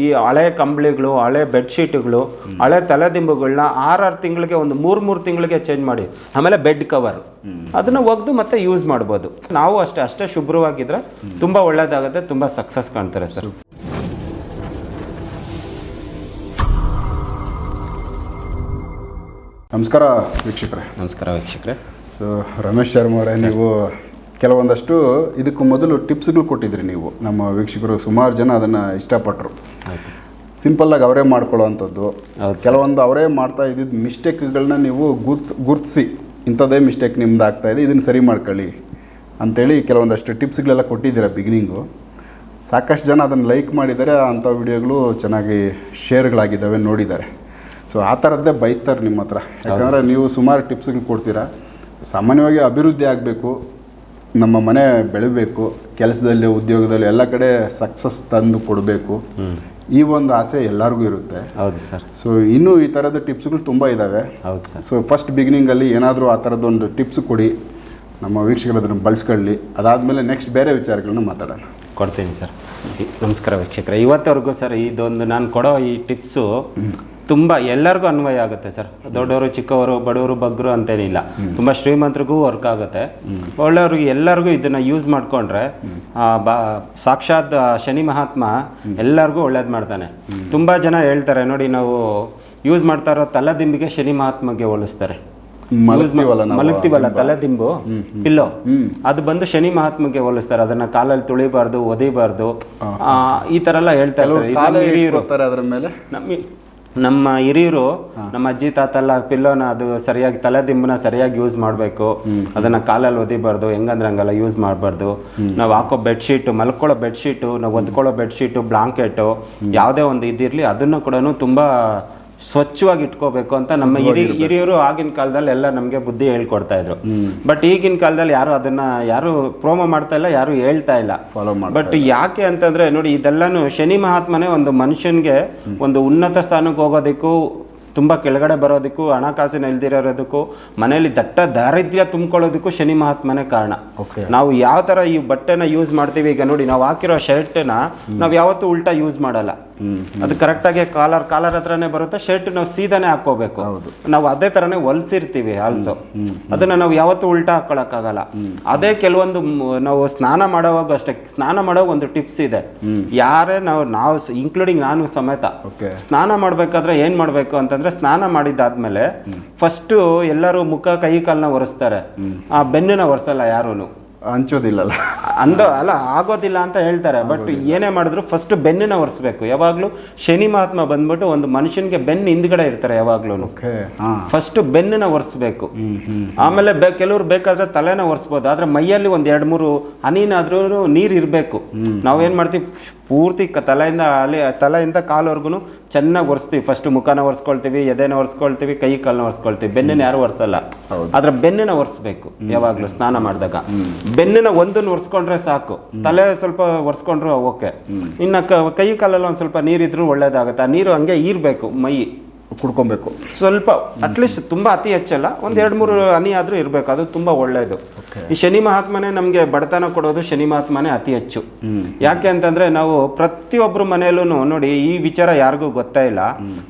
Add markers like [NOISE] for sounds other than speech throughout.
ಈ ಹಳೆ ಕಂಬಳಿಗಳು ಹಳೆ ಬೆಡ್ಶೀಟ್ಗಳು ಹಳೆ ತಲೆದಿಂಬುಗಳನ್ನ ಆರಾರು ತಿಂಗಳಿಗೆ ಒಂದು ಮೂರು ಮೂರು ತಿಂಗಳಿಗೆ ಚೇಂಜ್ ಮಾಡಿ ಆಮೇಲೆ ಬೆಡ್ ಕವರ್ ಅದನ್ನ ಒಗೆದು ಮತ್ತೆ ಯೂಸ್ ಮಾಡ್ಬೋದು. ನಾವು ಅಷ್ಟೇ ಅಷ್ಟೇ ಶುಭ್ರವಾಗಿದ್ರೆ ತುಂಬಾ ಒಳ್ಳೇದಾಗುತ್ತೆ ತುಂಬಾ ಸಕ್ಸಸ್ ಕಾಣ್ತಾರೆ ಸರ್. ನಮಸ್ಕಾರ ವೀಕ್ಷಕರೇ. ನಮಸ್ಕಾರ ವೀಕ್ಷಕರೇ. ಸೊ ರಮೇಶ್ ಶರ್ಮ ಅವರೇ ನೀವು ಕೆಲವೊಂದಷ್ಟು ಇದಕ್ಕೂ ಮೊದಲು ಟಿಪ್ಸ್ಗಳು ಕೊಟ್ಟಿದ್ರಿ ನೀವು. ನಮ್ಮ ವೀಕ್ಷಕರು ಸುಮಾರು ಜನ ಅದನ್ನು ಇಷ್ಟಪಟ್ಟರು ಸಿಂಪಲ್ಲಾಗಿ ಅವರೇ ಮಾಡ್ಕೊಳ್ಳೋ ಅಂಥದ್ದು ಹೌದು ಕೆಲವೊಂದು ಅವರೇ ಮಾಡ್ತಾ ಇದ್ದಿದ್ದು ಮಿಸ್ಟೇಕ್ಗಳನ್ನ ನೀವು ಗುರ್ತ್ ಗುರ್ತಿಸಿ. ಇಂಥದ್ದೇ ಮಿಸ್ಟೇಕ್ ನಿಮ್ದು ಆಗ್ತಾ ಇದೆ ಇದನ್ನು ಸರಿ ಮಾಡ್ಕೊಳ್ಳಿ. ಅಂಥೇಳಿ ಕೆಲವೊಂದಷ್ಟು ಟಿಪ್ಸ್ಗಳೆಲ್ಲ ಕೊಟ್ಟಿದ್ದೀರ ಬಿಗಿನಿಂಗು ಸಾಕಷ್ಟು ಜನ ಅದನ್ನು ಲೈಕ್ ಮಾಡಿದ್ದಾರೆ ಅಂಥ ವಿಡಿಯೋಗಳು ಚೆನ್ನಾಗಿ ಶೇರ್ಗಳಾಗಿದ್ದಾವೆ ನೋಡಿದ್ದಾರೆ. ಸೊ ಆ ಥರದ್ದೇ ಬಯಸ್ತಾರೆ ನಿಮ್ಮ ಹತ್ರ. ಯಾಕಂದರೆ ನೀವು ಸುಮಾರು ಟಿಪ್ಸ್ಗಳು ಕೊಡ್ತೀರಾ. ಸಾಮಾನ್ಯವಾಗಿ ಅಭಿವೃದ್ಧಿ ಆಗಬೇಕು. ನಮ್ಮ ಮನೆ ಬೆಳಿಬೇಕು ಕೆಲಸದಲ್ಲಿ ಉದ್ಯೋಗದಲ್ಲಿ ಎಲ್ಲ ಕಡೆ ಸಕ್ಸಸ್ ತಂದು ಕೊಡಬೇಕು. ಈ ಒಂದು ಆಸೆ ಎಲ್ಲರಿಗೂ ಇರುತ್ತೆ. ಹೌದು ಸರ್. ಸೊ ಇನ್ನೂ ಈ ಥರದ ಟಿಪ್ಸ್ಗಳು ತುಂಬ ಇದ್ದಾವೆ ಹೌದು ಸರ್. ಸೊ ಫಸ್ಟ್ ಬಿಗಿನಿಂಗಲ್ಲಿ ಏನಾದರೂ ಆ ಥರದ್ದೊಂದು ಟಿಪ್ಸ್ ಕೊಡಿ. ನಮ್ಮ ವೀಕ್ಷಕರು ಅದನ್ನು ಬಳಸ್ಕೊಳ್ಳಿ. ಅದಾದಮೇಲೆ ನೆಕ್ಸ್ಟ್ ಬೇರೆ ವಿಚಾರಗಳನ್ನ ಮಾತಾಡೋಣ. ಕೊಡ್ತೀನಿ ಸರ್. ನಮಸ್ಕಾರ ವೀಕ್ಷಕರೇ. ಇವತ್ತವರೆಗೂ ಸರ್ ಇದೊಂದು ನಾನು ಕೊಡೋ ಈ ಟಿಪ್ಸು ತುಂಬ ಎಲ್ಲರಿಗೂ ಅನ್ವಯ ಆಗುತ್ತೆ ಸರ್. ದೊಡ್ಡವರು ಚಿಕ್ಕವರು ಬಡವರು ಬಗ್ಗರು ಅಂತೇನಿಲ್ಲ. ತುಂಬ ಶ್ರೀಮಂತರಿಗೂ ವರ್ಕ್ ಆಗುತ್ತೆ. ಒಳ್ಳೆಯವ್ರಿಗೆ ಎಲ್ಲರಿಗೂ ಇದನ್ನ ಯೂಸ್ ಮಾಡ್ಕೊಂಡ್ರೆ ಆ, ಬಾ ಸಾಕ್ಷಾತ್ ಶನಿ ಮಹಾತ್ಮ ಎಲ್ಲರಿಗೂ ಒಳ್ಳೇದು ಮಾಡ್ತಾನೆ. ತುಂಬ ಜನ ಹೇಳ್ತಾರೆ ನೋಡಿ ನಾವು ಯೂಸ್ ಮಾಡ್ತಾ ಇರೋ ತಲೆದಿಂಬಿಗೆ ಶನಿ ಮಹಾತ್ಮಗೆ ಹೋಲಿಸ್ತಾರೆ. ಮಲಗ್ತೀವಲ್ಲ ತಲೆದಿಂಬು? ಪಿಲ್ಲೋ? ಅದು ಬಂದು ಶನಿ ಮಹಾತ್ಮಗೆ ಹೋಲಿಸ್ತಾರೆ. ಅದನ್ನ ಕಾಲಲ್ಲಿ ತುಳಿಬಾರ್ದು ಒದಿಬಾರ್ದು. ಆ, ಈ ತರ ಎಲ್ಲ ಹೇಳ್ತಾರೆ ನಮ್ಮ ಹಿರಿಯರು ನಮ್ಮ ಅಜ್ಜಿ ತಾತ ಎಲ್ಲ ಪಿಲ್ಲೋನ ಅದು ಸರಿಯಾಗಿ ತಲೆ ದಿಂಬನ ಸರಿಯಾಗಿ ಯೂಸ್ ಮಾಡಬೇಕು. ಅದನ್ನ ಕಾಲಲ್ಲಿ ಒದಿಬಾರ್ದು ಹೆಂಗಂದ್ರೆ ಹಂಗಲ್ಲ ಯೂಸ್ ಮಾಡಬಾರ್ದು. ನಾವು ಹಾಕೋ ಬೆಡ್ಶೀಟ್ ಮಲ್ಕೊಳ್ಳೋ ಬೆಡ್ಶೀಟು ನಾವು ಒದ್ಕೊಳ್ಳೋ ಬೆಡ್ಶೀಟು ಬ್ಲಾಂಕೆಟು ಯಾವುದೇ ಒಂದು ಇದಿರಲಿ ಅದನ್ನು ಕೂಡ ತುಂಬಾ ಸ್ವಚ್ಛವಾಗಿ ಇಟ್ಕೋಬೇಕು ಅಂತ ನಮ್ಮ ಹಿರಿ ಹಿರಿಯರು ಆಗಿನ ಕಾಲದಲ್ಲಿ ಎಲ್ಲ ನಮಗೆ ಬುದ್ಧಿ ಹೇಳ್ಕೊಡ್ತಾ ಇದ್ರು. ಬಟ್ ಈಗಿನ ಕಾಲದಲ್ಲಿ ಯಾರು ಅದನ್ನ ಯಾರು ಪ್ರೋಮೋ ಮಾಡ್ತಾ ಇಲ್ಲ ಯಾರು ಹೇಳ್ತಾ ಇಲ್ಲ. ಫಾಲೋ ಮಾಡಿ ಬಟ್ ಯಾಕೆ ಅಂತಂದ್ರೆ ನೋಡಿ ಇದೆಲ್ಲಾನು ಶನಿ ಮಹಾತ್ಮನೇ ಒಂದು ಮನುಷ್ಯನ್ಗೆ ಒಂದು ಉನ್ನತ ಸ್ಥಾನಕ್ಕೆ ಹೋಗೋದಕ್ಕೂ ತುಂಬಾ ಕೆಳಗಡೆ ಬರೋದಕ್ಕೂ ಹಣಕಾಸಿನ ಇಲ್ದಿರೋದಕ್ಕೂ ಮನೆಯಲ್ಲಿ ದಟ್ಟ ದಾರಿದ್ರ್ಯ ತುಂಬಿಕೊಳ್ಳೋದಕ್ಕೂ ಶನಿ ಮಹಾತ್ಮನೇ ಕಾರಣ. ನಾವು ಯಾವ ತರ ಈ ಬಟ್ಟೆನ ಯೂಸ್ ಮಾಡ್ತೀವಿ ಈಗ ನೋಡಿ ನಾವು ಹಾಕಿರೋ ಶರ್ಟ್ನ ನಾವು ಯಾವತ್ತೂ ಉಲ್ಟಾ ಯೂಸ್ ಮಾಡಲ್ಲ. ಅದು ಕರೆಕ್ಟಾಗಿ ಕಾಲರ್ ಕಾಲರ್ ಹತ್ರನೇ ಬರುತ್ತೆ ಶರ್ಟ್ ನಾವು ಸೀದಾನೆ ಹಾಕೋಬೇಕು ನಾವು ಅದೇ ತರನೇ ಹೊಲ್ಸಿರ್ತೀವಿ ಆಲ್ಸೋ ಅದನ್ನ ನಾವು ಯಾವತ್ತೂ ಉಲ್ಟಾ ಹಾಕೊಳಕ್ಕಾಗಲ್ಲ. ಅದೇ ಕೆಲವೊಂದು ನಾವು ಸ್ನಾನ ಮಾಡೋವಾಗ ಅಷ್ಟೇ. ಸ್ನಾನ ಮಾಡೋ ಒಂದು ಟಿಪ್ಸ್ ಇದೆ. ಯಾರೇ ನಾವು ನಾವು ಇನ್ಕ್ಲೂಡಿಂಗ್ ನಾನು ಸಮೇತ. ಸ್ನಾನ ಮಾಡ್ಬೇಕಾದ್ರೆ ಏನ್ ಮಾಡ್ಬೇಕು ಅಂತಂದ್ರೆ ಸ್ನಾನ ಮಾಡಿದ್ದಾದ್ಮೇಲೆ ಫಸ್ಟ್ ಎಲ್ಲರೂ ಮುಖ ಕೈ ಕಾಲನ್ನ ಒರೆಸ್ತಾರೆ. ಆ ಬೆನ್ನನ್ನ ಒರೆಸಲ್ಲ ಯಾರೂನು. ಹಂಚೋದಿಲ್ಲಲ್ಲ. ಅಂದ ಅಲ್ಲ ಆಗೋದಿಲ್ಲ ಅಂತ ಹೇಳ್ತಾರೆ. ಬಟ್ ಏನೇ ಮಾಡಿದ್ರು ಫಸ್ಟ್ ಬೆನ್ನನ್ನ ಒರೆಸ್ಬೇಕು. ಯಾವಾಗಲೂ ಶನಿ ಮಹಾತ್ಮ ಬಂದ್ಬಿಟ್ಟು ಒಂದು ಮನುಷ್ಯನ್ಗೆ ಬೆನ್ನು ಹಿಂದ್ಗಡೆ ಇರ್ತಾರೆ ಯಾವಾಗ್ಲೂ ಫಸ್ಟ್ ಬೆನ್ನನ್ನ ಒರೆಸ್ಬೇಕು. ಆಮೇಲೆ ಕೆಲವ್ರು ಬೇಕಾದ್ರೆ ತಲೆನ ಒರೆಸ್ಬೋದು. ಆದ್ರೆ ಮೈಯಲ್ಲಿ ಒಂದ್ ಎರಡ್ ಮೂರು ಹನಿನಾದ್ರೂ ನೀರ್ ಇರ್ಬೇಕು. ನಾವೇನ್ ಮಾಡ್ತೀವಿ? ಪೂರ್ತಿ ತಲೆಯಿಂದ ಅಲ್ಲಿ ತಲೆಯಿಂದ ಕಾಲ್ವರ್ಗು ಚೆನ್ನಾಗಿ ಒರೆಸ್ತೀವಿ. ಫಸ್ಟ್ ಮುಖನ ಒರೆಸ್ಕೊಳ್ತೀವಿ ಎದೆನ ಒರೆಸ್ಕೊಳ್ತೀವಿ ಕೈ ಕಾಲನ್ನ ಒರೆಸ್ಕೊಳ್ತೀವಿ. ಬೆನ್ನನ್ನ ಯಾರು ಒರೆಸಲ್ಲ. ಆದ್ರೆ ಬೆನ್ನನ್ನ ಒರೆಸ್ಬೇಕು ಯಾವಾಗಲೂ ಸ್ನಾನ ಮಾಡಿದಾಗ. ಬೆನ್ನನ್ನ ಒಂದನ್ನು ಒರೆಸ್ಕೊಂಡ್ರೆ ಸಾಕು. ತಲೆ ಸ್ವಲ್ಪ ಒರೆಸ್ಕೊಂಡ್ರು ಓಕೆ. ಇನ್ನ ಕೈ ಕಾಲಲ್ಲಿ ಒಂದ್ ಸ್ವಲ್ಪ ನೀರಿದ್ರು ಒಳ್ಳೇದಾಗುತ್ತೆ. ಆ ನೀರು ಹಂಗೆ ಈರ್ಬೇಕು ಮೈ. ಕುಡ್ಕೊಬೇಕು. ಸ್ವಲ್ಪ ಅಟ್ಲೀಸ್ಟ್ ತುಂಬ ಅತಿ ಹೆಚ್ಚಲ್ಲ ಒಂದು ಎರಡು ಮೂರು ಹನಿ ಆದ್ರೂ ಇರಬೇಕು ಅದು ತುಂಬಾ ಒಳ್ಳೇದು. ಈ ಶನಿ ಮಹಾತ್ಮನೇ ನಮಗೆ ಬಡತನ ಕೊಡೋದು ಶನಿ ಮಹಾತ್ಮನೇ ಅತಿ ಹೆಚ್ಚು. ಯಾಕೆ ಅಂತಂದ್ರೆ ನಾವು ಪ್ರತಿಯೊಬ್ಬರು ಮನೆಯಲ್ಲೂ ನೋಡಿ ಈ ವಿಚಾರ ಯಾರಿಗೂ ಗೊತ್ತೇ ಇಲ್ಲ.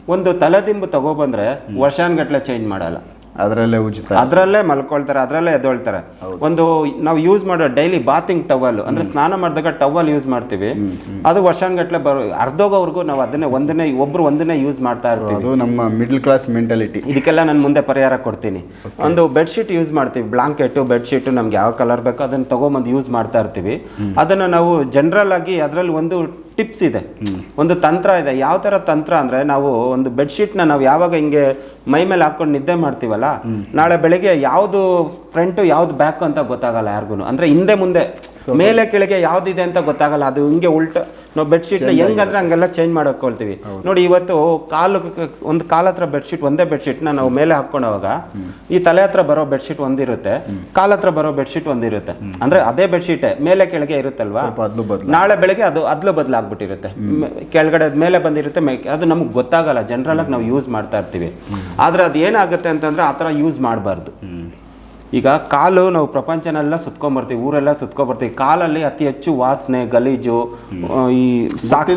ಒಂದು ತಲೆದಿಂಬು ತಗೊಬಂದ್ರೆ ವರ್ಷಾನ್ಗಟ್ಲೆ ಚೇಂಜ್ ಮಾಡಲ್ಲ. ಅದರಲ್ಲೇ ಉಚಿತ. ಅದರಲ್ಲೇ ಮಲ್ಕೊಳ್ತಾರೆ ಅದ್ರಲ್ಲೇ ಎದ್ದೊಳ್ತಾರೆ. ಒಂದು ನಾವು ಯೂಸ್ ಮಾಡೋ ಡೈಲಿ ಬಾತಿಂಗ್ ಟವಲ್ ಅಂದ್ರೆ ಸ್ನಾನ ಮಾಡಿದಾಗ ಟವಲ್ ಯೂಸ್ ಮಾಡ್ತೀವಿ. ಅದು ವರ್ಷಾನ್ಗಟ್ಲೆ ಬರೋ ಅರ್ಧೋಗೋವರೆಗೂ ನಾವು ಅದನ್ನೇ ಒಂದನೇ ಒಬ್ರು ಒಂದನ್ನೇ ಯೂಸ್ ಮಾಡ್ತಾ ಇರ್ತೀವಿ. ಅದು ನಮ್ಮ ಮಿಡ್ಲ್ ಕ್ಲಾಸ್ ಮೆಂಟಾಲಿಟಿ ಇದಕ್ಕೆಲ್ಲ ನಾನು ಮುಂದೆ ಪರಿಹಾರ ಕೊಡ್ತೀನಿ. ಒಂದು ಬೆಡ್ ಶೀಟ್ ಯೂಸ್ ಮಾಡ್ತೀವಿ ಬ್ಲಾಂಕೆಟು ಬೆಡ್ಶೀಟು ನಮ್ಗೆ ಯಾವ ಕಲರ್ ಬೇಕೋ ಅದನ್ನ ತಗೊಂಬಂದು ಯೂಸ್ ಮಾಡ್ತಾ ಇರ್ತೀವಿ. ಅದನ್ನ ನಾವು ಜನರಲ್ ಆಗಿ ಅದರಲ್ಲಿ ಒಂದು ಟಿಪ್ಸ್ ಇದೆ. ಒಂದು ತಂತ್ರ ಇದೆ. ಯಾವ ತರ ತಂತ್ರ ಅಂದ್ರೆ ನಾವು ಒಂದು ಬೆಡ್ಶೀಟ್ನ ನಾವು ಯಾವಾಗ ಹಿಂಗೆ ಮೈ ಮೇಲೆ ಹಾಕೊಂಡು ನಿದ್ದೆ ಮಾಡ್ತೀವಲ್ಲ ನಾಳೆ ಬೆಳಿಗ್ಗೆ ಯಾವುದು ಫ್ರಂಟು ಯಾವ್ದು ಬ್ಯಾಕ್ ಅಂತ ಗೊತ್ತಾಗಲ್ಲ ಯಾರಿಗೂ ಅಂದ್ರೆ ಹಿಂದೆ ಮುಂದೆ ಮೇಲೆ ಕೆಳಗೆ ಯಾವ್ದಿದೆ ಅಂತ ಗೊತ್ತಾಗಲ್ಲ. ಅದು ಹಿಂಗೆ ಉಲ್ಟ. ನಾವು ಬೆಡ್ಶೀಟ್ ಹೆಂಗಂದ್ರೆ ಹಂಗೆಲ್ಲ ಚೇಂಜ್ ಮಾಡ್ಕೊಳ್ತೀವಿ ನೋಡಿ ಇವತ್ತು ಕಾಲು ಒಂದು ಕಾಲ ಹತ್ರ ಬೆಡ್ಶೀಟ್ ಒಂದೇ ಬೆಡ್ಶೀಟ್ನ ನಾವು ಮೇಲೆ ಹಾಕೊಂಡವಾಗ ಈ ತಲೆ ಹತ್ರ ಬರೋ ಬೆಡ್ಶೀಟ್ ಒಂದಿರುತ್ತೆ ಕಾಲ ಹತ್ರ ಬರೋ ಬೆಡ್ಶೀಟ್ ಒಂದಿರುತ್ತೆ. ಅಂದ್ರೆ ಅದೇ ಬೆಡ್ಶೀಟೇ ಮೇಲೆ ಕೆಳಗೆ ಇರುತ್ತಲ್ವಾ? ನಾಳೆ ಬೆಳಗ್ಗೆ ಅದು ಅದ್ಲು ಬದಲಾಗ್ಬಿಟ್ಟಿರುತ್ತೆ ಆಗ್ಬಿಟ್ಟಿರುತ್ತೆ. ಕೆಳಗಡೆ ಮೇಲೆ ಬಂದಿರುತ್ತೆ ಅದು ನಮ್ಗೆ ಗೊತ್ತಾಗಲ್ಲ. ಜನರಲ್ ಆಗಿ ನಾವು ಯೂಸ್ ಮಾಡ್ತಾ ಇರ್ತೀವಿ. ಆದ್ರೆ ಅದು ಏನಾಗುತ್ತೆ ಅಂತಂದ್ರೆ ಆ ಥರ ಯೂಸ್ ಮಾಡಬಾರ್ದು. ಈಗ ಕಾಲು ನಾವು ಪ್ರಪಂಚನೆಲ್ಲ ಸುತ್ಕೊಂಡ್ಬರ್ತೀವಿ ಊರೆಲ್ಲ ಸುತ್ಕೊಂಡ್ಬರ್ತೀವಿ ಕಾಲಲ್ಲಿ ಅತಿ ಹೆಚ್ಚು ವಾಸನೆ ಗಲೀಜು ಈ ಸಾಕ್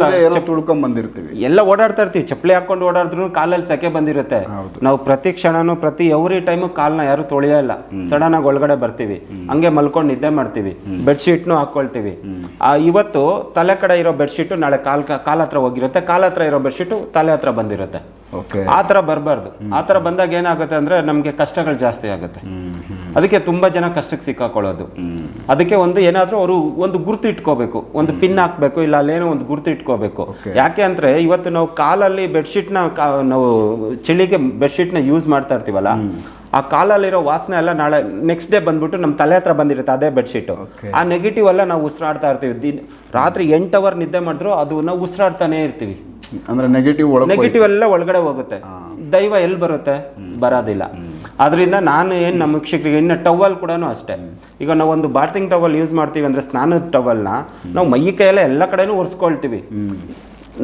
ತುಳ್ಕೊಂಡ್ ಬಂದಿರ್ತೀವಿ. ಎಲ್ಲ ಓಡಾಡ್ತಾ ಇರ್ತೀವಿ. ಚಪ್ಪಲಿ ಹಾಕೊಂಡು ಓಡಾಡಿದ್ರು ಕಾಲಲ್ಲಿ ಸೆಕೆ ಬಂದಿರುತ್ತೆ. ನಾವು ಪ್ರತಿ ಕ್ಷಣನೂ ಪ್ರತಿ ಎವ್ರಿ ಟೈಮು ಕಾಲನ್ನ ಯಾರು ತೊಳೆಯಲ್ಲ ಸಡನ್ ಆಗಿ ಒಳಗಡೆ ಬರ್ತೀವಿ. ಹಂಗೆ ಮಲ್ಕೊಂಡು ನಿದ್ದೆ ಮಾಡ್ತೀವಿ. ಬೆಡ್ಶೀಟ್ನು ಹಾಕೊಳ್ತೀವಿ. ಆ, ಇವತ್ತು ತಲೆ ಕಡೆ ಇರೋ ಬೆಡ್ಶೀಟು ನಾಳೆ ಕಾಲ್ ಕಾಲ ಹತ್ರ ಹೋಗಿರುತ್ತೆ. ಕಾಲ ಹತ್ರ ಇರೋ ಬೆಡ್ಶೀಟು ತಲೆ ಹತ್ರ ಬಂದಿರುತ್ತೆ. ಆ ಥರ ಬರಬಾರ್ದು. ಆ ಥರ ಬಂದಾಗ ಏನಾಗುತ್ತೆ ಅಂದ್ರೆ ನಮಗೆ ಕಷ್ಟಗಳು ಜಾಸ್ತಿ ಆಗುತ್ತೆ. ಅದಕ್ಕೆ ತುಂಬಾ ಜನ ಕಷ್ಟಕ್ಕೆ ಸಿಕ್ಕಾಕೊಳ್ಳೋದು. ಅದಕ್ಕೆ ಒಂದು ಏನಾದ್ರೂ ಅವರು ಒಂದು ಗುರುತು ಇಟ್ಕೋಬೇಕು. ಒಂದು ಪಿನ್ ಹಾಕ್ಬೇಕು ಇಲ್ಲ ಅಲ್ಲೇನೋ ಒಂದು ಗುರುತು ಇಟ್ಕೋಬೇಕು. ಯಾಕೆ ಅಂದರೆ ಇವತ್ತು ನಾವು ಕಾಲಲ್ಲಿ ಬೆಡ್ಶೀಟ್ನ ನಾವು ಚಳಿಗೆ ಬೆಡ್ಶೀಟ್ನ ಯೂಸ್ ಮಾಡ್ತಾ ಇರ್ತೀವಲ್ಲ ಆ ಕಾಲಲ್ಲಿರೋ ವಾಸನೆ ಎಲ್ಲ ನಾಳೆ ನೆಕ್ಸ್ಟ್ ಡೇ ಬಂದ್ಬಿಟ್ಟು ನಮ್ಮ ತಲೆ ಹತ್ರ ಬಂದಿರುತ್ತೆ ಅದೇ ಬೆಡ್ಶೀಟು. ಆ ನೆಗೆಟಿವ್ ಎಲ್ಲ ನಾವು ಉಸಿರಾಡ್ತಾ ಇರ್ತೀವಿ. ದಿನ ರಾತ್ರಿ ಎಂಟು ಅವರ್ ನಿದ್ದೆ ಮಾಡಿದ್ರು ಅದು ನಾವು ಉಸಿರಾಡ್ತಾನೆ ಇರ್ತೀವಿ. ಅಂದ್ರೆ ನೆಗೆಟಿವ್ ನೆಗೆಟಿವ್ ಎಲ್ಲ ಒಳಗಡೆ ಹೋಗುತ್ತೆ. ದೈವ ಎಲ್ಲಿ ಬರುತ್ತೆ? ಬರೋದಿಲ್ಲ. ಅದರಿಂದ ನಾನು ಏನು ನಮ್ಮ ಶಿಕ್ಷಕರಿಗೆ ಇನ್ನು ಟವಲ್ ಕೂಡ ಅಷ್ಟೇ. ಈಗ ನಾವು ಒಂದು ಬಾತಿಂಗ್ ಟವಲ್ ಯೂಸ್ ಮಾಡ್ತೀವಿ ಅಂದ್ರೆ ಸ್ನಾನದ ಟವಲ್ನ ನಾವು ಮೈ ಕೈಯೆಲ್ಲ ಎಲ್ಲ ಕಡೆನೂ ಒರೆಸ್ಕೊಳ್ತೀವಿ.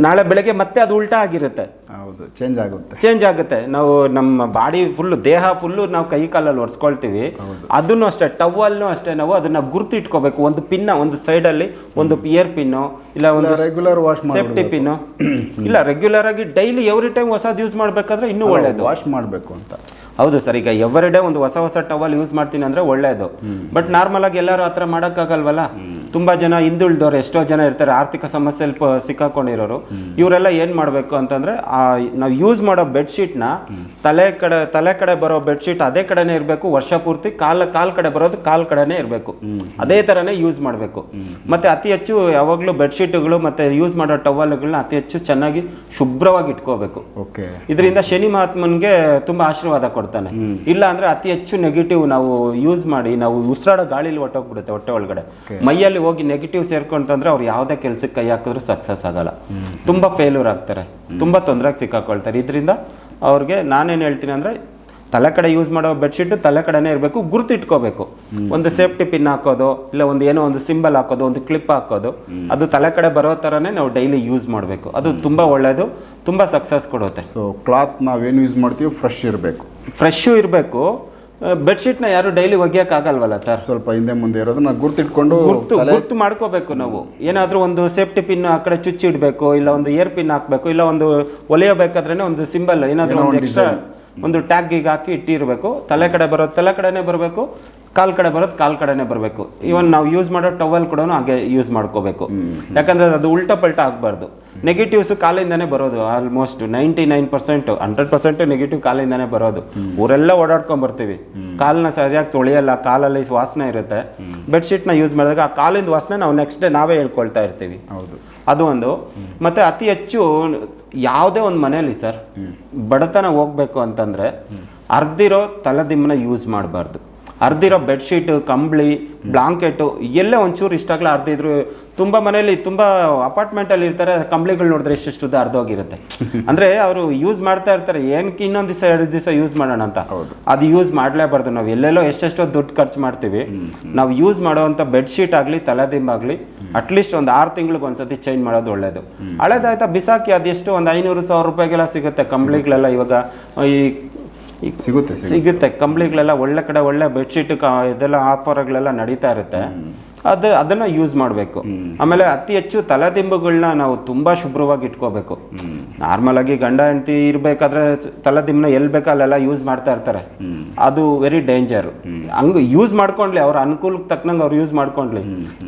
ನಾಳೆ ಬೆಳಗ್ಗೆ ಮತ್ತೆ ಅದು ಉಲ್ಟಾ ಆಗಿರುತ್ತೆ. ಹೌದು ಚೇಂಜ್ ಆಗುತ್ತೆ. ಚೇಂಜ್ ಆಗುತ್ತೆ. ನಾವು ನಮ್ಮ ಬಾಡಿ ಫುಲ್ಲು ದೇಹ ಫುಲ್ಲು ನಾವು ಕೈ ಕಾಲಲ್ಲಿ ಒರೆಸ್ಕೊಳ್ತೀವಿ. ಅದನ್ನು ಅಷ್ಟೇ ಟವಲ್ನು ಅಷ್ಟೇ ನಾವು ಅದನ್ನ ಗುರ್ತು ಇಟ್ಕೋಬೇಕು ಒಂದು ಪಿನ್ನ ಒಂದು ಸೈಡಲ್ಲಿ ಒಂದು ಪಿಯರ್ ಪಿನ್ನು ಇಲ್ಲ ಒಂದು ರೆಗ್ಯುಲರ್ ವಾಶ್ ಸೇಫ್ಟಿ ಪಿನ್ನು ಇಲ್ಲ ರೆಗ್ಯುಲರ್ ಆಗಿ ಡೈಲಿ ಎವ್ರಿ ಟೈಮ್ ಹೊಸದು ಯೂಸ್ ಮಾಡಬೇಕಾದ್ರೆ ಇನ್ನೂ ಒಳ್ಳೇದು. ವಾಶ್ ಮಾಡಬೇಕು ಅಂತ. ಹೌದು ಸರ್ ಈಗ ಎವ್ರಿ ಡೇ ಒಂದು ಹೊಸ ಹೊಸ ಟವಲ್ ಯೂಸ್ ಮಾಡ್ತೀನಿ ಅಂದ್ರೆ ಒಳ್ಳೆಯದು ಬಟ್ ನಾರ್ಮಲ್ ಆಗಿ ಎಲ್ಲರೂ ಆ ಥರ ಮಾಡೋಕ್ಕಾಗಲ್ವಲ್ಲ? ತುಂಬಾ ಜನ ಹಿಂದುಳಿದವರು ಎಷ್ಟೋ ಜನ ಇರ್ತಾರೆ ಆರ್ಥಿಕ ಸಮಸ್ಯೆಯಲ್ಲಿ ಪ- ಸಿಕ್ಕಾಕೊಂಡಿರೋರು. ಇವರೆಲ್ಲ ಏನ್ ಮಾಡಬೇಕು ಅಂತಂದ್ರೆ ಆ ನಾವು ಯೂಸ್ ಮಾಡೋ ಬೆಡ್ಶೀಟ್ನ ತಲೆ ಕಡೆ ತಲೆ ಕಡೆ ಬರೋ ಬೆಡ್ಶೀಟ್ ಅದೇ ಕಡೆನೇ ಇರಬೇಕು ವರ್ಷ ಪೂರ್ತಿ ಕಾಲ ಕಾಲ್ ಕಡೆ ಬರೋದು ಕಾಲ್ ಕಡೆನೇ ಇರಬೇಕು. ಅದೇ ತರನೇ ಯೂಸ್ ಮಾಡಬೇಕು. ಮತ್ತೆ ಅತಿ ಹೆಚ್ಚು ಯಾವಾಗಲೂ ಬೆಡ್ಶೀಟ್ಗಳು ಮತ್ತೆ ಯೂಸ್ ಮಾಡೋ ಟವಲ್ಗಳನ್ನ ಅತಿ ಹೆಚ್ಚು ಚೆನ್ನಾಗಿ ಶುಭ್ರವಾಗಿ ಇಟ್ಕೋಬೇಕು. ಓಕೆ. ಇದರಿಂದ ಶನಿ ಮಹಾತ್ಮನ್ಗೆ ತುಂಬಾ ಆಶೀರ್ವಾದ ಕೊಡ್ತಾನೆ. ಇಲ್ಲ ಅಂದ್ರೆ ಅತಿ ಹೆಚ್ಚು ನೆಗೆಟಿವ್ ನಾವು ಯೂಸ್ ಮಾಡಿ ನಾವು ಉಸಿರಾಡೋ ಗಾಳಿಲಿ ಹೊಟ್ಟೋಗ್ಬಿಡುತ್ತೆ ಹೊಟ್ಟೆ ಒಳಗಡೆ. ಮೈಯಲ್ಲಿ ಹೋಗಿ ನೆಗೆಟಿವ್ ಸೇರ್ಕೊಂತಂದ್ರೆ ಅವ್ರು ಯಾವುದೇ ಕೆಲ್ಸಕ್ಕೆ ಕೈ ಹಾಕಿದ್ರು ಸಕ್ಸಸ್ ಆಗಲ್ಲ. ತುಂಬಾ ಫೇಲ್ಯೂರ್ ಆಗ್ತಾರೆ. ತುಂಬಾ ತೊಂದರೆಗೆ ಸಿಕ್ಕಾಕೊಳ್ತಾರೆ. ಇದರಿಂದ ಅವ್ರಿಗೆ ನಾನೇನು ಹೇಳ್ತೀನಿ ಅಂದ್ರೆ ತಲೆ ಕಡೆ ಯೂಸ್ ಮಾಡೋ ಬೆಡ್ಶೀಟ್ ತಲೆ ಕಡೆನೇ ಇರಬೇಕು ಗುರುತು ಇಟ್ಕೋಬೇಕು ಒಂದು ಸೇಫ್ಟಿ ಪಿನ್ ಹಾಕೋದು ಇಲ್ಲ ಒಂದು ಏನೋ ಒಂದು ಸಿಂಬಲ್ ಹಾಕೋದು ಒಂದು ಕ್ಲಿಪ್ ಹಾಕೋದು ಅದು ತಲೆ ಕಡೆ ಬರೋ ಥರನೇ ನಾವು ಡೈಲಿ ಯೂಸ್ ಮಾಡಬೇಕು. ಅದು ತುಂಬಾ ಒಳ್ಳೆಯದು ತುಂಬಾ ಸಕ್ಸಸ್ ಕೊಡುತ್ತೆ. ಸೊ ಕ್ಲಾತ್ ನಾವೇನು ಯೂಸ್ ಮಾಡ್ತೀವಿ ಫ್ರೆಶ್ ಇರಬೇಕು. ಫ್ರೆಶ್ಶು ಇರಬೇಕು. ಬೆಡ್ಶೀಟ್ನ ಯಾರು ಡೈಲಿ ಒಗೆಯೋಕ್ಕಾಗಲ್ವಲ್ಲ ಸರ್ ಸ್ವಲ್ಪ ಹಿಂದೆ ಮುಂದೆ ಇರೋದನ್ನ ಗುರ್ತಿಟ್ಕೊಂಡು ಗುರ್ತು ಗುರ್ತು ಮಾಡ್ಕೋಬೇಕು ನಾವು. ಏನಾದರೂ ಒಂದು ಸೇಫ್ಟಿ ಪಿನ್ ಆ ಕಡೆ ಚುಚ್ಚಿ ಇಡಬೇಕು ಇಲ್ಲ ಒಂದು ಇಯರ್ ಪಿನ್ ಹಾಕ್ಬೇಕು ಇಲ್ಲ ಒಂದು ಒಲೆಯಬೇಕಾದ್ರೆ ಒಂದು ಸಿಂಬಲ್ ಏನಾದರೂ ಏನೋ ಒಂದು ಒಂದು ಎಕ್ಸ್ಟ್ರಾ ಒಂದು ಟ್ಯಾಗ್ ಈಗ ಹಾಕಿ ಇಟ್ಟಿರಬೇಕು. ತಲೆ ಕಡೆ ಬರೋ ತಲೆ ಕಡೆನೇ ಬರಬೇಕು. ಕಾಲ್ ಕಡೆ ಬರೋದು ಕಾಲ್ ಕಡೆನೇ ಬರಬೇಕು. ಇವನ್ ನಾವು ಯೂಸ್ ಮಾಡೋ ಟವಲ್ ಕೂಡ ಹಾಗೆ ಯೂಸ್ ಮಾಡ್ಕೋಬೇಕು. ಯಾಕಂದ್ರೆ ಅದು ಉಲ್ಟಾ ಪಲ್ಟಾ ಆಗಬಾರ್ದು. ನೆಗೆಟಿವ್ಸ್ ಕಾಲಿಂದಾನೆ ಬರೋದು almost ninety nine percent hundred percent negative ಕಾಲಿಂದಾನೇ ಬರೋದು. ಊರೆಲ್ಲ ಓಡಾಡ್ಕೊಂಡ್ ಬರ್ತೀವಿ. ಕಾಲನ್ನ ಸರಿಯಾಗಿ ತೊಳೆಯಲ್ಲ ಕಾಲಲ್ಲಿ ವಾಸನೆ ಇರುತ್ತೆ. ಬೆಡ್ಶೀಟ್ನ ಯೂಸ್ ಮಾಡಿದಾಗ ಆ ಕಾಲಿಂದ ವಾಸನೆ ನಾವು ನೆಕ್ಸ್ಟ್ ಡೇ ನಾವೇ ಹೇಳ್ಕೊಳ್ತಾ ಇರ್ತೀವಿ. ಹೌದು. ಅದು ಒಂದು. ಮತ್ತೆ ಅತಿ ಹೆಚ್ಚು ಯಾವುದೇ ಒಂದು ಮನೆಯಲ್ಲಿ ಸರ್ ಬಡತನ ಹೋಗ್ಬೇಕು ಅಂತಂದ್ರೆ ಅರ್ದಿರೋ ತಲೆದಿಮ್ಮನ ಯೂಸ್ ಮಾಡಬಾರ್ದು. ಅರ್ದಿರೋ ಬೆಡ್ಶೀಟು ಕಂಬಳಿ ಬ್ಲಾಂಕೆಟು ಎಲ್ಲೇ ಒಂಚೂರು ಇಷ್ಟಾಗಲ ಅರ್ದಿದ್ರು ತುಂಬ ಮನೇಲಿ ತುಂಬ ಅಪಾರ್ಟ್ಮೆಂಟಲ್ಲಿ ಇರ್ತಾರೆ ಕಂಬಳಿಗಳು ನೋಡಿದ್ರೆ ಇಷ್ಟಿಷ್ಟು ಅರ್ಧೋಗಿರುತ್ತೆ [LAUGHS] ಅಂದರೆ ಅವರು ಯೂಸ್ ಮಾಡ್ತಾ ಇರ್ತಾರೆ ಏನಕ್ಕೆ ಇನ್ನೊಂದು ದಿವಸ ಎರಡು ದಿವಸ ಯೂಸ್ ಮಾಡೋಣ ಅಂತ. ಅದು ಯೂಸ್ ಮಾಡಲೇಬಾರ್ದು. ನಾವು ಎಲ್ಲೆಲ್ಲೋ ಎಷ್ಟೆಷ್ಟೋ ದುಡ್ಡು ಖರ್ಚು ಮಾಡ್ತೀವಿ. ನಾವು ಯೂಸ್ ಮಾಡುವಂಥ ಬೆಡ್ಶೀಟ್ ಆಗಲಿ ತಲೆದಿಂಬಾಗಲಿ ಅಟ್ಲೀಸ್ಟ್ ಒಂದು ಆರು ತಿಂಗಳಿಗೆ ಒಂದ್ಸತಿ ಚೇಂಜ್ ಮಾಡೋದು ಒಳ್ಳೇದು. ಹಳೇದಾಯ್ತಾ ಬಿಸಾಕಿ ಅದೆಷ್ಟು ಒಂದು ಐನೂರು ಸಾವಿರ ರೂಪಾಯಿಗೆಲ್ಲ ಸಿಗುತ್ತೆ. ಕಂಬಳಿಗಳೆಲ್ಲ ಇವಾಗ ಈ ಈ ಸಿಗುತ್ತೆ. ಸಿಗುತ್ತೆ. ಕಂಪ್ನಿಗಳೆಲ್ಲ ಕಂಬಳಿಗಳೆಲ್ಲ ಒಳ್ಳೆ ಕಡೆ ಒಳ್ಳೆ ಬೆಡ್ಶೀಟ್ ಇದೆಲ್ಲ ಆಫರ್ಗಳೆಲ್ಲ ನಡೀತಾ ಇರುತ್ತೆ. ಅದು ಅದನ್ನ ಯೂಸ್ ಮಾಡಬೇಕು. ಆಮೇಲೆ ಅತಿ ಹೆಚ್ಚು ತಲೆದಿಂಬುಗಳನ್ನ ನಾವು ತುಂಬಾ ಶುಭ್ರವಾಗಿ ಇಟ್ಕೋಬೇಕು. ನಾರ್ಮಲ್ ಆಗಿ ಗಂಡ ಹೆಂಡತಿ ಇರ್ಬೇಕಾದ್ರೆ ತಲೆದಿಂಬನ ಎಲ್ಲಿ ಬೇಕೋ ಅಲ್ಲೆಲ್ಲ ಯೂಸ್ ಮಾಡ್ತಾ ಇರ್ತಾರೆ. ಅದು ವೆರಿ ಡೇಂಜರ್. ಹಂಗ ಯೂಸ್ ಮಾಡ್ಕೊಂಡ್ಲಿ ಅವ್ರ ಅನುಕೂಲಕ್ಕೆ ತಕ್ಕನಂಗೆ ಅವ್ರು ಯೂಸ್ ಮಾಡ್ಕೊಂಡ್ಲಿ.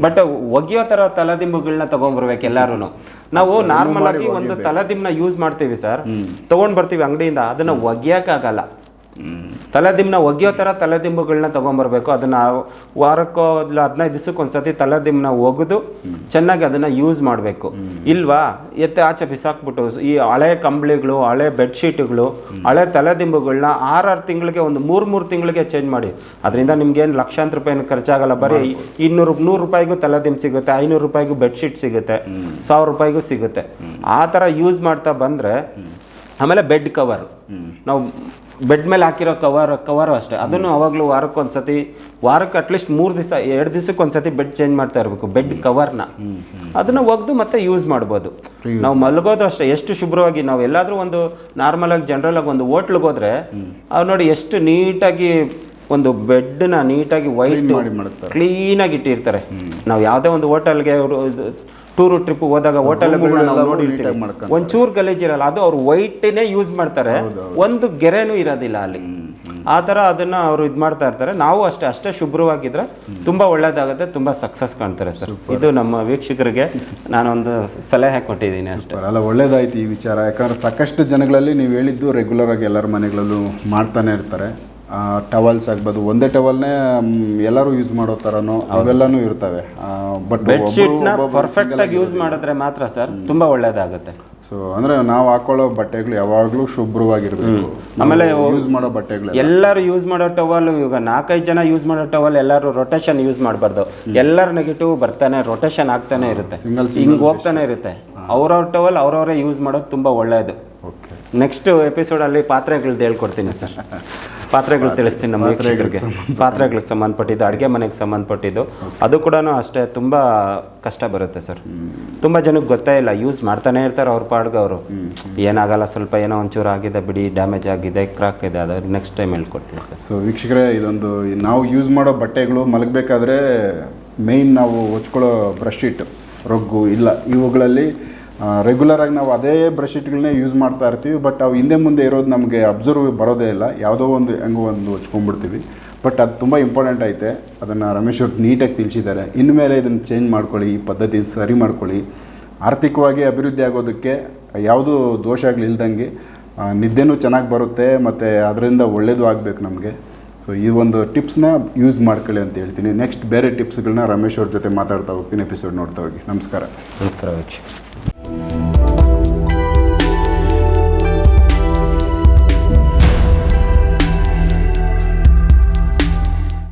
ಬಟ್ ಒಗೆಯೋ ತರ ತಲೆದಿಂಬುಗಳನ್ನ ತಗೊಂಡ್ಬರ್ಬೇಕು ಎಲ್ಲರೂ ನಾವು ನಾರ್ಮಲ್ ಆಗಿ ಒಂದು ತಲೆದಿಂಬನ ಯೂಸ್ ಮಾಡ್ತೀವಿ ಸರ್. ತಗೊಂಡ್ ಬರ್ತೀವಿ ಅಂಗಡಿಯಿಂದ. ಅದನ್ನ ಒಗೆಯಕ್ಕಾಗಲ್ಲ ತಲೆದಿಂಬನ ಒಗೆಯೋ ಥರ ತಲೆದಿಂಬುಗಳನ್ನ ತೊಗೊಂಬರ್ಬೇಕು. ಅದನ್ನು ವಾರಕ್ಕೋ ಇಲ್ಲ ಹದಿನೈದು ದಿವಸಕ್ಕೆ ಒಂದ್ಸತಿ ತಲೆದಿಂಬನ ಒಗೆದು ಚೆನ್ನಾಗಿ ಅದನ್ನು ಯೂಸ್ ಮಾಡಬೇಕು. ಇಲ್ವಾ? ಎತ್ತೆ ಆಚೆ ಬಿಸಾಕ್ಬಿಟ್ಟು ಈ ಹಳೆ ಕಂಬಳಿಗಳು ಹಳೆ ಬೆಡ್ಶೀಟ್ಗಳು ಹಳೆ ತಲೆದಿಂಬುಗಳನ್ನ ಆರಾರು ತಿಂಗಳಿಗೆ ಒಂದು ಮೂರು ಮೂರು ತಿಂಗಳಿಗೆ ಚೇಂಜ್ ಮಾಡಿ. ಅದರಿಂದ ನಿಮ್ಗೇನು ಲಕ್ಷಾಂತರ ರೂಪಾಯಿ ಖರ್ಚಾಗಲ್ಲ. ಬರೀ ಇನ್ನೂರು ನೂರು ರೂಪಾಯಿಗೂ ತಲೆದಿಂಬು ಸಿಗುತ್ತೆ ಐನೂರು ರೂಪಾಯಿಗೂ ಬೆಡ್ಶೀಟ್ ಸಿಗುತ್ತೆ ಸಾವಿರ ರೂಪಾಯಿಗೂ ಸಿಗುತ್ತೆ. ಆ ಥರ ಯೂಸ್ ಮಾಡ್ತಾ ಬಂದರೆ ಆಮೇಲೆ ಬೆಡ್ ಕವರ್. ನಾವು ಬೆಡ್ ಮೇಲೆ ಹಾಕಿರೋ ಕವರ್ ಕವರ್ ಅಷ್ಟೇ. ಅದನ್ನು ಅವಾಗಲೂ ವಾರಕ್ಕೆ ಒಂದ್ಸತಿ ವಾರಕ್ಕೆ ಅಟ್ಲೀಸ್ಟ್ ಮೂರು ದಿವಸ ಎರಡು ದಿವಸಕ್ಕೆ ಒಂದ್ಸತಿ ಬೆಡ್ ಚೇಂಜ್ ಮಾಡ್ತಾ ಇರಬೇಕು ಬೆಡ್ ಕವರ್ನ ಅದನ್ನ ಒಗೆದು ಮತ್ತೆ ಯೂಸ್ ಮಾಡ್ಬೋದು. ನಾವು ಮಲಗೋದು ಅಷ್ಟೇ. ಎಷ್ಟು ಶುಭ್ರವಾಗಿ ನಾವು ಎಲ್ಲಾದರೂ ಒಂದು ನಾರ್ಮಲ್ ಆಗಿ ಜನರಲ್ ಆಗಿ ಒಂದು ಹೋಟ್ಲಿಗೆ ಹೋದ್ರೆ ಅವ್ರು ನೋಡಿ ಎಷ್ಟು ನೀಟಾಗಿ ಒಂದು ಬೆಡ್ನ ನೀಟಾಗಿ ವೈಟ್. ಕ್ಲೀನಾಗಿ ಇಟ್ಟಿರ್ತಾರೆ. ನಾವು ಯಾವುದೇ ಒಂದು ಹೋಟೆಲ್ಗೆ ಅವರು ಟೂರು ಟ್ರಿಪ್ ಹೋದಾಗ ಹೋಟೆಲ್ಗಳನ್ನ ನೋಡಿ. ಒಂಚೂರು ಗಲೀಜಿರಲ್ಲ ಅದು ಅವ್ರು ವೈಟ್ನೇ ಯೂಸ್ ಮಾಡ್ತಾರೆ. ಒಂದು ಗೆರೆನೂ ಇರೋದಿಲ್ಲ ಅಲ್ಲಿ. ಆ ಥರ ಅದನ್ನ ಅವರು ಇದು ಮಾಡ್ತಾ ಇರ್ತಾರೆ. ನಾವು ಅಷ್ಟೇ ಅಷ್ಟೇ ಶುಭ್ರವಾಗಿದ್ರೆ ತುಂಬಾ ಒಳ್ಳೇದಾಗುತ್ತೆ ತುಂಬಾ ಸಕ್ಸಸ್ ಕಾಣ್ತಾರೆ ಸರ್. ಇದು ನಮ್ಮ ವೀಕ್ಷಕರಿಗೆ ನಾನೊಂದು ಸಲಹೆ ಕೊಟ್ಟಿದ್ದೀನಿ ಅಷ್ಟೇ. ಅಲ್ಲ ಒಳ್ಳೇದಾಯ್ತು ಈ ವಿಚಾರ. ಯಾಕಂದ್ರೆ ಸಾಕಷ್ಟು ಜನಗಳಲ್ಲಿ ನೀವು ಹೇಳಿದ್ದು ರೆಗ್ಯುಲರ್ ಆಗಿ ಎಲ್ಲರ ಮನೆಗಳಲ್ಲೂ ಮಾಡ್ತಾನೆ ಇರ್ತಾರೆ. ಟವಲ್ಸ್ ಆಗ್ಬೋದು. ಒಂದೇ ಟವಲ್ನೇ ಎಲ್ಲರೂ ಯೂಸ್ ಮಾಡೋ ಥರನೂ ಅವೆಲ್ಲನೂ ಇರ್ತವೆ. ಬಟ್ ಬೆಡ್ಶೀಟ್ನ ಪರ್ಫೆಕ್ಟ್ ಆಗಿ ಯೂಸ್ ಮಾಡಿದ್ರೆ ಮಾತ್ರ ಸರ್ ತುಂಬಾ ಒಳ್ಳೇದಾಗುತ್ತೆ. ಸೊ ಅಂದ್ರೆ ನಾವು ಹಾಕೊಳ್ಳೋ ಬಟ್ಟೆಗಳು ಯಾವಾಗಲೂ ಶುಭ್ರವಾಗಿರ್ಬೇಕು. ಆಮೇಲೆ ಯೂಸ್ ಮಾಡೋ ಬಟ್ಟೆಗಳು ಎಲ್ಲರೂ ಯೂಸ್ ಮಾಡೋ ಟವಲ್ ಇವಾಗ ನಾಲ್ಕೈದು ಜನ ಯೂಸ್ ಮಾಡೋ ಟವಲ್ ಎಲ್ಲರೂ ರೊಟೇಷನ್ ಯೂಸ್ ಮಾಡಬಾರ್ದು. ಎಲ್ಲರ ನೆಗೆಟಿವ್ ಬರ್ತಾನೆ ರೊಟೇಷನ್ ಆಗ್ತಾನೆ ಇರುತ್ತೆ. ಹಿಂಗ್ ಹೋಗ್ತಾನೆ ಇರುತ್ತೆ. ಅವ್ರವ್ರ ಟವಲ್ ಅವ್ರವರೇ ಯೂಸ್ ಮಾಡೋದು ತುಂಬಾ ಒಳ್ಳೇದು. ಓಕೆ ನೆಕ್ಸ್ಟ್ ಎಪಿಸೋಡಲ್ಲಿ ಪಾತ್ರೆಗಳ್ದು ಹೇಳ್ಕೊಡ್ತೀನಿ ಸರ್. [LAUGHS] ಪಾತ್ರೆಗಳು ತಿಳಿಸ್ತೀನಿ ನಮ್ಮ ವೀಕ್ಷಕರಿಗೆ. ಪಾತ್ರೆಗಳಿಗೆ ಸಂಬಂಧಪಟ್ಟಿದ್ದು. ಅಡುಗೆ ಮನೆಗೆ ಸಂಬಂಧಪಟ್ಟಿದ್ದು. ಅದು ಕೂಡ ಅಷ್ಟೇ ತುಂಬ ಕಷ್ಟ ಬರುತ್ತೆ ಸರ್. ತುಂಬ ಜನಕ್ಕೆ ಗೊತ್ತೇ ಇಲ್ಲ ಯೂಸ್ ಮಾಡ್ತಾನೆ ಇರ್ತಾರೆ ಅವ್ರ ಪಾಡ್ಗೆ ಅವರು. ಏನಾಗಲ್ಲ ಸ್ವಲ್ಪ ಏನೋ ಒಂಚೂರು ಆಗಿದೆ ಬಿಡಿ ಡ್ಯಾಮೇಜ್ ಆಗಿದೆ ಕ್ರಾಕ್ ಇದೆ ಅದು ನೆಕ್ಸ್ಟ್ ಟೈಮ್ ಹೇಳ್ಕೊಡ್ತೀನಿ ಸರ್. ಸೊ ವೀಕ್ಷಕರೇ ಇದೊಂದು ನಾವು ಯೂಸ್ ಮಾಡೋ ಬಟ್ಟೆಗಳು ಮಲಗಬೇಕಾದ್ರೆ ಮೇಯ್ನ್ ನಾವು ಹೊಚ್ಕೊಳ್ಳೋ ಬ್ರಷ್ ಇಟ್ಟು ರೊಗ್ಗು ಇಲ್ಲ ಇವುಗಳಲ್ಲಿ ರೆಗ್ಯುಲರ್ ಆಗಿ ನಾವು ಅದೇ ಬ್ರಷ್ ಶೀಟ್ಗಳನ್ನೇ ಯೂಸ್ ಮಾಡ್ತಾ ಇರ್ತೀವಿ ಬಟ್ ಅವು ಹಿಂದೆ ಮುಂದೆ ಇರೋದು ನಮಗೆ ಅಬ್ಸರ್ವ್ ಬರೋದೇ ಇಲ್ಲ. ಯಾವುದೋ ಒಂದು ಹೆಂಗೋ ಒಂದು ಹಚ್ಕೊಂಡ್ಬಿಡ್ತೀವಿ. ಬಟ್ ಅದು ತುಂಬ ಇಂಪಾರ್ಟೆಂಟ್ ಐತೆ. ಅದನ್ನು ರಮೇಶ್ ಅವ್ರು ನೀಟಾಗಿ ತಿಳಿಸಿದ್ದಾರೆ. ಇನ್ಮೇಲೆ ಇದನ್ನು ಚೇಂಜ್ ಮಾಡ್ಕೊಳ್ಳಿ, ಈ ಪದ್ಧತಿ ಸರಿ ಮಾಡ್ಕೊಳ್ಳಿ. ಆರ್ಥಿಕವಾಗಿ ಅಭಿವೃದ್ಧಿ ಆಗೋದಕ್ಕೆ ಯಾವುದೂ ದೋಷ ಆಗಲಿಲ್ದಂಗೆ ನಿದ್ದೆನೂ ಚೆನ್ನಾಗಿ ಬರುತ್ತೆ, ಮತ್ತು ಅದರಿಂದ ಒಳ್ಳೇದು ಆಗಬೇಕು ನಮಗೆ. ಸೊ ಈ ಒಂದು ಟಿಪ್ಸ್ನ ಯೂಸ್ ಮಾಡ್ಕೊಳ್ಳಿ ಅಂತ ಹೇಳ್ತೀನಿ. ನೆಕ್ಸ್ಟ್ ಬೇರೆ ಟಿಪ್ಸ್ಗಳನ್ನ ರಮೇಶ್ ಅವ್ರ ಜೊತೆ ಮಾತಾಡ್ತಾ ಹೋಗ್ತೀನಿ ಎಪಿಸೋಡ್ ನೋಡ್ತಾ ಹೋಗಿ. ನಮಸ್ಕಾರ. ನಮಸ್ಕಾರ